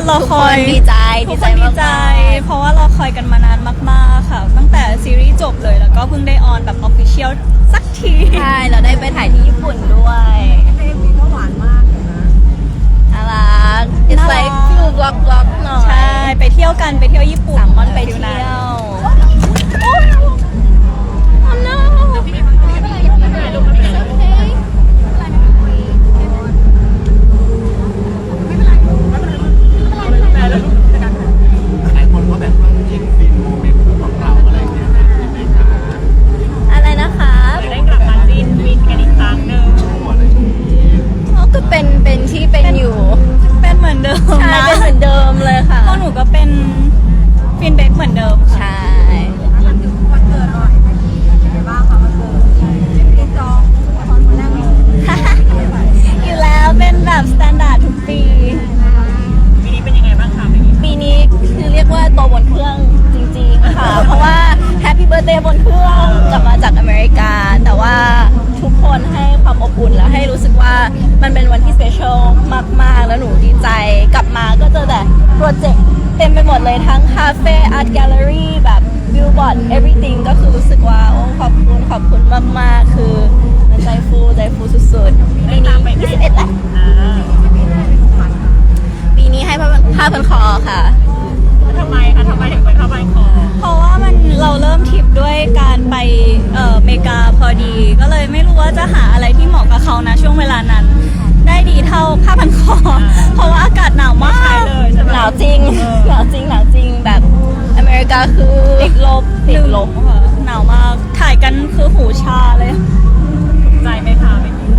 ว่าเราทุกคคอนยดีใจทุดีกใจคนดีมากใจๆเพราะว่าเราคอยกันมานานมาก ๆ ค่ะ ตั้งแต่ซีรีส์จบเลยแล้วก็เพิ่งได้ออนแบบออฟฟิเชียลสักทีใช่เราได้ไปถ่ายที่ญี่ปุ่นด้วยเพลงนี้ก็หวานมากเลยนะน่ารัก it's น่ารัก like feel block block หน่อยใช่ ไปเที่ยวกันไปเที่ยวญี่ปุ่นสามวันไปฟิลเที่นั้นยว Oh ฟินเบคเหมือนเดิมค่ะ ใช่วันเกิดหน่อยเป็นไงบ้างคะวันเกิดที่จองตอนคนแรกเลยอยู่แล้วเป็นแบบสแตนดาร์ดทุกปี ปีนี้เป็นยังไงบ้างคะเมื่อกี้ปีนี้คือเรียกว่าตัวบนเครื่องจริงๆค่ะ เพราะว่าแฮปปี้เบ t ร์ a เดย์บนเครื่องกลับมาจากอเมริกา แต่ว่าทุกคนให้ความอบอุ่นและให้รู้สึกว่ามันเป็นวันที่สเปเชียลมากๆ แล้วหนูดีใจ กลับมาก็เจอแต่ ด everything ก็คือรู้สึกว่าโอ้ขอบคุณขอบคุณมากๆ คือมันใจฟูใจฟูสุดๆปีนี้21แล้วอ่าปีนี้ให้ผ้าพันผ้าพันคอค่ะ ทำไมคะทำไมถึงเป็นข้าวใบคอ เพราะว่ามันเราเริ่มทริปด้วยการไปเอ่ออเมริกาพอดี ก็เลยไม่รู้ว่าจะหาอะไรที่เหมาะกับเขานะช่วงเวลานั้น ได้ดีเท่าผ้าพันคอ เพราะว่าอากาศหนาวมาก ติดลบติดลบค่ะหนาวมากถ่ายกันคือหูชาเลยใจไหมคะเมื่อกี้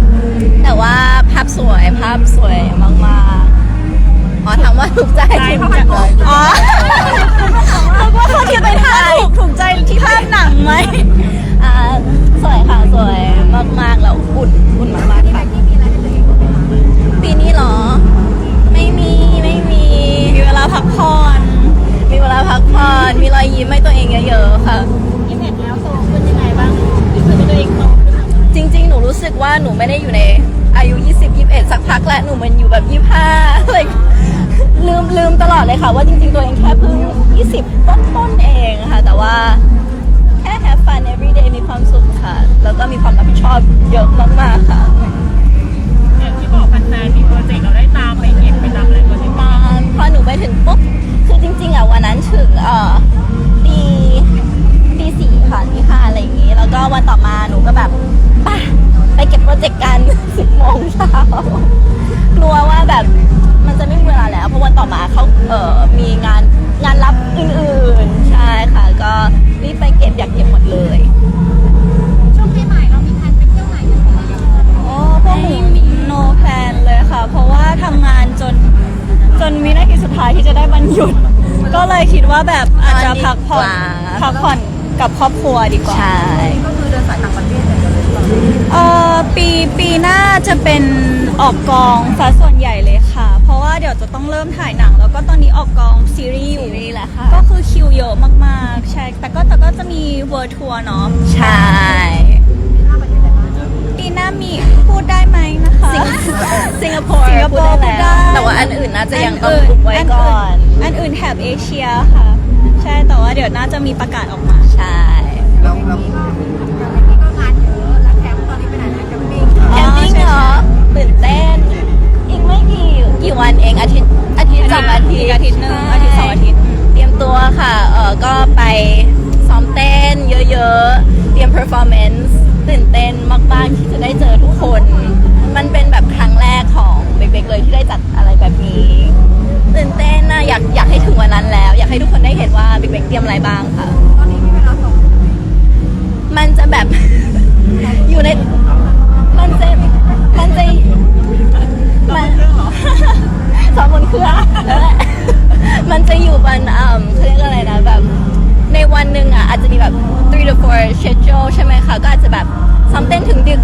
แต่ว่าภาพสวยภาพสวยมากๆอ๋อถามว่าถูกใจใจถูผ้ากพัใจนคออ๋อนึกว่าเขาจะไปท่าถูกถูกใจที่ภาพหนังไหมอ่าสวยค่ะสวยมากๆแล้วอุ่นอุ่นมากๆค่ะที่มีอะไรให้ตัวเองบ้างคะปีนี้เหรอ กพักแล้วหนูมันอยู่แบบ25อะไรลืมลืมตลอดเลยค่ะ ว่าจริงๆตัวเองแค่เพิ่ง20 ต้นต้นๆเองค่ะ แต่ว่าแค่ have fun every day มีความสุขค่ะ แล้วก็มีความรับผิดชอบเยอะมากๆค่ะอย่างที่บอกแฟนๆมีโปรเจกต์เราได้ตามไปเก็บไปตามอะไรโปรเจกต์ตอนพอหนูไป เขาเอ่อมีงานงานรับอื่นๆ ใช่ค่ะ ก็รีบไปเก็บอยากเก็บหมดเลยช่วงปีใหม่เรามีแผนไปเที่ยวไหนกันบ้างโอ้พวกหนู no plan เลยค่ะ เพราะว่าทำงานจนจนวินาทีสุดท้ายที่จะได้วันหยุด ก็เลยคิดว่าแบบอาจจะพักผ่อนดีกว่าพักผ่อนกับครอบครัวดีกว่า ใช่ ก็คือเดินสายต่างประเทศอย่างเดียวเลยหรือเปล่าเอ่อปีปีหน้าจะเป็นออกกองซะส่วนใหญ่เลยค่ะเพราะ ว่าเดี๋ยวจะต้องเริ่มถ่ายหนัง แล้วก็ตอนนี้ออกกองซีรีส์อยู่ซีรีส์แหละค่ะ ก็คือคิวเยอะมากๆ ใช่ แต่ก็แต่ก็จะมีเวิร์ทัวร์เนาะใช่ ปีหน้ามีพูดได้ไหมนะคะ สิงคโปร์สิงคโปร์พูดได้พูดได้แล้วแต่ว่าอันอื่นน่าจะยังต้องอุบไว้ก่อน อันอื่นแถบเอเชียค่ะ ใช่แต่ว่าเดี๋ยวน่าจะมีประกาศออกมาใช่แล้วแล้วอย่างนี้ก็งานเยอะแล้วแคมป์ตอนนี้ไปไหนนะแคมปิ้งแคมปิ้งเหรอตื่นเต้นอีกไม่ กี่วันเองอาทิตย์อาทิตย์สองอาทิตย์อาทิตย์หนึ่งอาทิตย์สองอาทิตย์เตรียมตัวค่ะเออก็ไปซ้อมเต้นเยอะๆ เตรียม performance ตื่นเต้นมากๆที่จะได้เจอทุกคน มันเป็นแบบครั้งแรกของเบกๆเลยที่ได้จัดอะไรแบบนี้ตื่นเต้นนะอยากอยากให้ถึงวันนั้นแล้ว อยากให้ทุกคนได้เห็นว่าเบกๆเตรียมอะไรบ้างค่ะ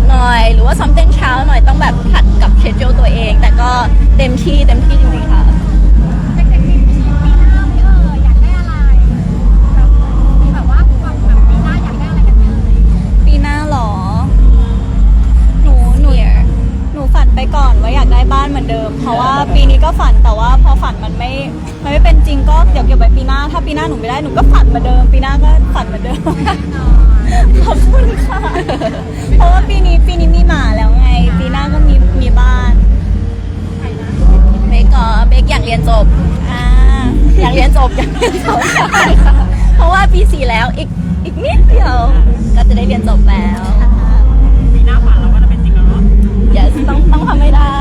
หน่อย หรือว่าซ้อมเต้นเช้าหน่อยต้องแบบผัดกับเชดเจลตัวเอง แต่ก็เต็มที่เต็มที่จริงๆค่ะ ปีหน้าหนูไม่ได้หนูก็ฝันเหมือนเดิม ปีหน้าก็ฝันเหมือนเดิมขอบคุณค่ะเพราะว่าปีนี้ปีนี้มีหมาแล้วไง ปีหน้าก็มีมีบ้านเบกก็เบกอยากเรียนจบอ่าอยากเรียนจบอยากเรียนจบเพราะว่าปีสี่แล้วอีกอีกนิดเดียวก็จะได้เรียนจบแล้วปีหน้าฝันเราก็จะเป็นจริงแล้วเนาะ yes ต้องต้องทำไม่ได้